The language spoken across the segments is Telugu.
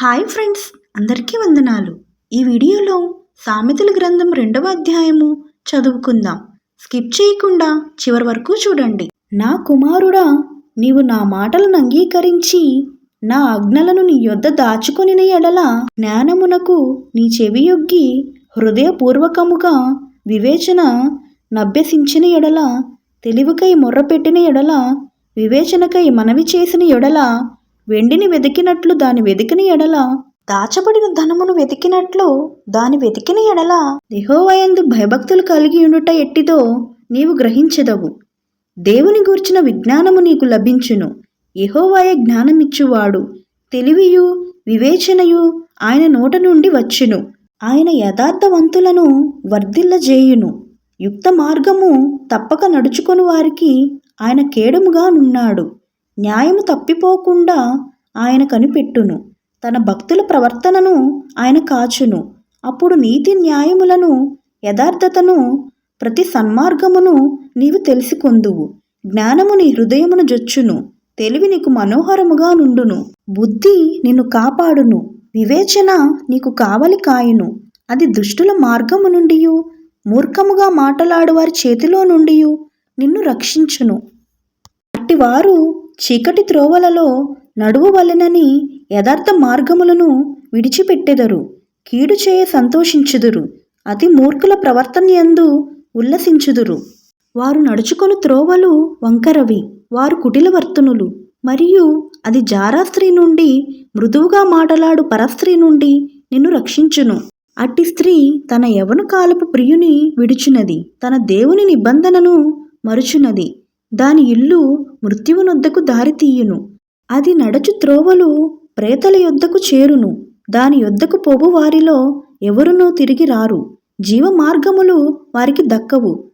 హాయ్ ఫ్రెండ్స్ అందరికీ వందనాలు. ఈ వీడియోలో సామెతల గ్రంథం రెండవ అధ్యాయము చదువుకుందాం. స్కిప్ చేయకుండా చివరి వరకు చూడండి. నా కుమారుడా నీవు నా మాటలను అంగీకరించి నా ఆజ్ఞలను నీ యొద్ద దాచుకొనిన ఎడల జ్ఞానమునకు నీ చెవియొగ్గి హృదయపూర్వకముగా వివేచన నభ్యసించిన ఎడల తెలివికై మొర్రపెట్టిన ఎడల వివేచనకై మనవి చేసిన ఎడల వెండిని వెతికినట్లు దాని వెతికిన ఎడల దాచబడిన ధనమును వెతికినట్లు దాని వెతికిన ఎడల. దిహోవయందు భయభక్తులు కలిగి ఉండుట ఎట్టిదో నీవు గ్రహించదవు. దేవుని గూర్చిన విజ్ఞానము నీకు లభించును. యెహోవాయే జ్ఞానమిచ్చువాడు. తెలివియు వివేచనయు ఆయన నోట నుండి వచ్చును. ఆయన యథార్థవంతులను వర్ధిల్లజేయును. యుక్త మార్గము తప్పక నడుచుకొని వారికి ఆయన కేడముగా నున్నాడు న్యాయము తప్పిపోకుండా ఆయన కనిపెట్టును. తన భక్తుల ప్రవర్తనను ఆయన కాచును. అప్పుడు నీతి న్యాయములను యథార్థతను ప్రతి సన్మార్గమును నీవు తెలుసుకొందువు. జ్ఞానము నీ హృదయమును జొచ్చును. తెలివి నీకు మనోహరముగా నుండును. బుద్ధి నిన్ను కాపాడును. వివేచన నీకు కావలి కాయును. అది దుష్టుల మార్గము నుండి మూర్ఖముగా మాటలాడువారి చేతిలో నుండి నిన్ను రక్షించును. అట్టివారు చీకటి త్రోవలలో నడువు వలెనని యథార్థ మార్గములను విడిచిపెట్టెదరు కీడు చేయ సంతోషించుదురు అతి మూర్ఖుల ప్రవర్తనయందు ఉల్లసించుదురు. వారు నడుచుకొని త్రోవలు వంకరవి వారు కుటిలవర్తనులు మరియు అది జారాస్త్రీ నుండి మృదువుగా మాటలాడు పరస్త్రీ నుండి నిన్ను రక్షించును. అట్టి స్త్రీ తన యవను కాలపు ప్రియుని విడుచునది తన దేవుని నిబంధనను మరుచునది. దాని ఇల్లు మృత్యువునొద్దకు దారితీయును అది నడచు త్రోవలు ప్రేతల యొద్దకు చేరును. దాని యొద్దకు పోవు వారిలో ఎవరునూ తిరిగి రారు. జీవ మార్గములు వారికి దక్కవు.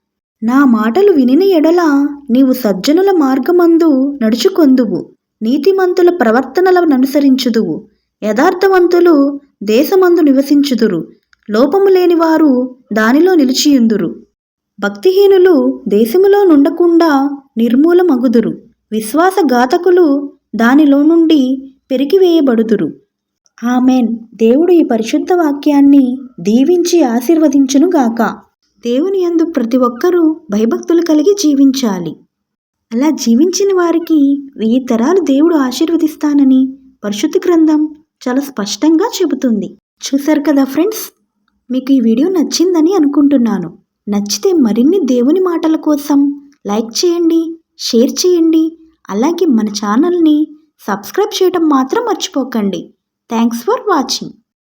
నా మాటలు వినిన ఎడల నీవు సజ్జనుల మార్గమందు నడుచుకొందువు. నీతిమంతుల ప్రవర్తనలను అనుసరించుదువు యథార్థవంతులు దేశమందు నివసించుదురు. లోపము లేని వారు దానిలో నిలిచియుందురు. భక్తిహీనులు దేశములో నుండకుండా నిర్మూలమగుదురు. విశ్వాసఘాతకులు దానిలో నుండి పెరిగివేయబడుదురు. ఆమెన్. దేవుడు ఈ పరిశుద్ధ వాక్యాన్ని దీవించి ఆశీర్వదించునుగాక దేవుని యందు ప్రతి ఒక్కరూ భయభక్తులు కలిగి జీవించాలి. అలా జీవించిన వారికి వెయ్యి తరాలు దేవుడు ఆశీర్వదిస్తానని పరిశుద్ధ గ్రంథం చాలా స్పష్టంగా చెబుతుంది. చూశారు కదా ఫ్రెండ్స్? మీకు ఈ వీడియో నచ్చిందని అనుకుంటున్నాను. నచ్చితే మరిన్ని దేవుని మాటల కోసం లైక్ చేయండి షేర్ చేయండి అలాగే మన ఛానల్ని సబ్స్క్రైబ్ చేయడం మాత్రం మర్చిపోకండి. Thanks for watching.